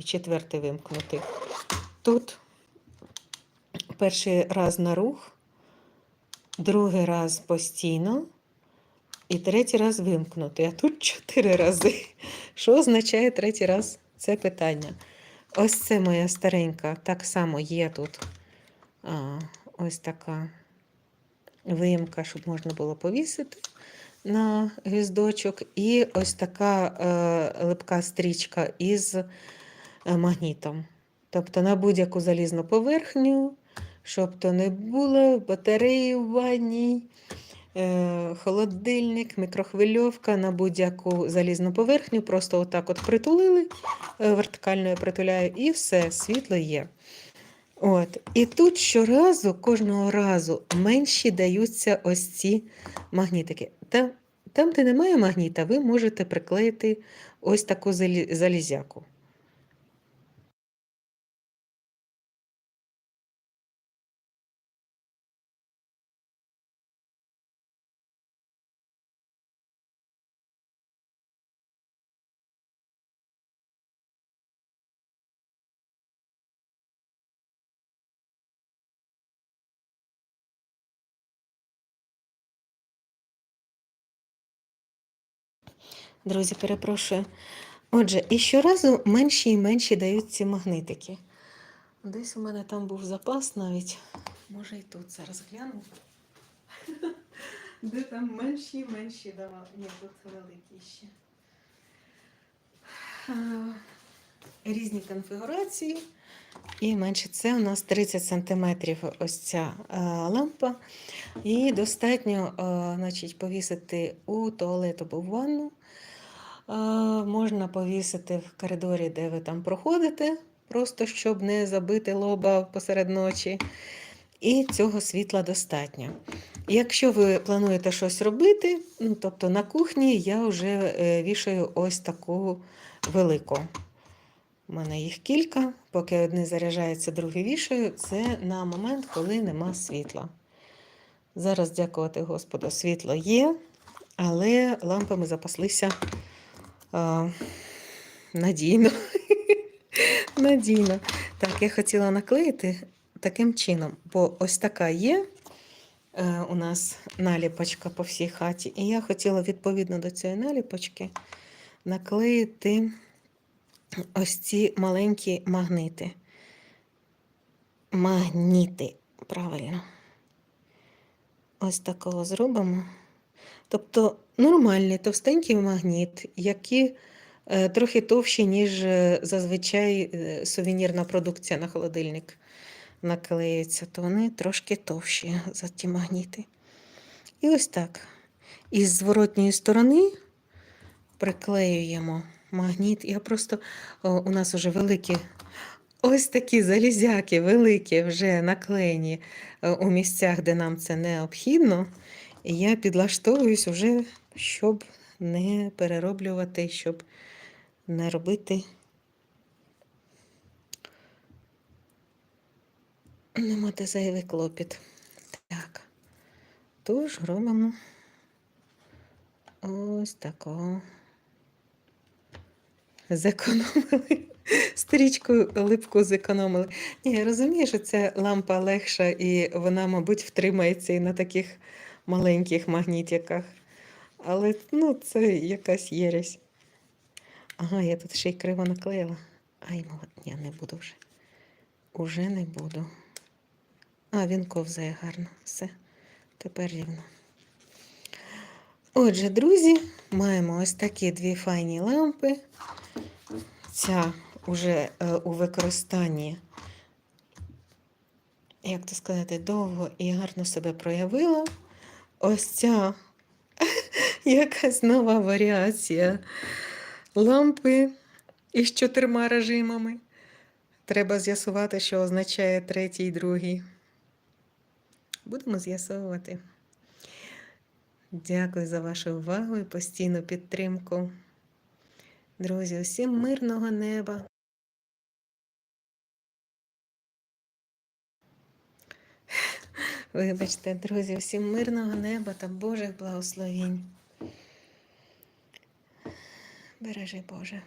і четвертий вимкнути. Тут перший раз на рух, другий раз постійно. І третій раз вимкнути, а тут чотири рази. Що означає третій раз? Це питання. Ось це моя старенька. Так само є тут а, ось така виїмка, щоб можна було повісити на гвіздочок. І ось така е, липка стрічка із магнітом. Тобто на будь-яку залізну поверхню, щоб то не було, батареї в ванні. Е, холодильник, мікрохвильовка на будь-яку залізну поверхню. Просто отак от притулили, е, вертикально я притуляю, і все, світло є. От. І тут щоразу, кожного разу менші даються ось ці магнітики. Там, там де немає магніта, ви можете приклеїти ось таку залізяку. Друзі, перепрошую. Отже, і щоразу менші і менші дають ці магнитики. Десь у мене там був запас навіть. Може і тут зараз гляну. Де там менші і менші давали. Ні, тут великі ще. Різні конфігурації. І менше це у нас 30 см ось ця е, лампа. І достатньо е, значить, повісити у туалет або в ванну. Е, Можна повісити в коридорі, де ви там проходите, просто щоб не забити лоба посеред ночі. І цього світла достатньо. Якщо ви плануєте щось робити, ну, тобто на кухні я вже е, вішаю ось таку велику. У мене їх кілька, поки одне заряджається, другий вішаю. Це на момент, коли нема світла. Зараз, дякувати Господу, світло є, але лампами запаслися надійно. надійно. Так, я хотіла наклеїти таким чином, бо ось така є е, у нас наліпочка по всій хаті. І я хотіла відповідно до цієї наліпочки наклеїти ось ці маленькі магнити. Магніти, правильно. Ось такого зробимо. Тобто нормальний товстенький магніт, які е, трохи товщі, ніж е, зазвичай е, сувенірна продукція на холодильник наклеюється, то вони трошки товщі за ті магніти. І ось так. Із зворотньої сторони приклеюємо магніт. Я просто о, у нас вже великі ось такі залізяки, великі, вже наклеєні у місцях, де нам це необхідно. І я підлаштовуюсь вже, щоб не перероблювати, щоб не робити. Не мати зайвий клопіт. Так. Тож робимо ось такого. Зекономили. Стрічку липку зекономили. Ні, я розумію, що ця лампа легша і вона, мабуть, втримається і на таких маленьких магнітиках. Але ну, це якась єресь. Ага, я тут ще й криво наклеїла. Ай, ні, не буду вже. Уже не буду. А, він ковзає гарно. Все, тепер рівно. Отже, друзі, маємо ось такі дві файні лампи. Ця вже е, у використанні, як то сказати, довго і гарно себе проявила. Ось ця якась нова варіація лампи із чотирма режимами. Треба з'ясувати, що означає третій і другий. Будемо з'ясовувати. Дякую за вашу увагу і постійну підтримку. Друзі, усім мирного неба. Вибачте, друзі, всім мирного неба та Божих благословінь. Бережи Боже.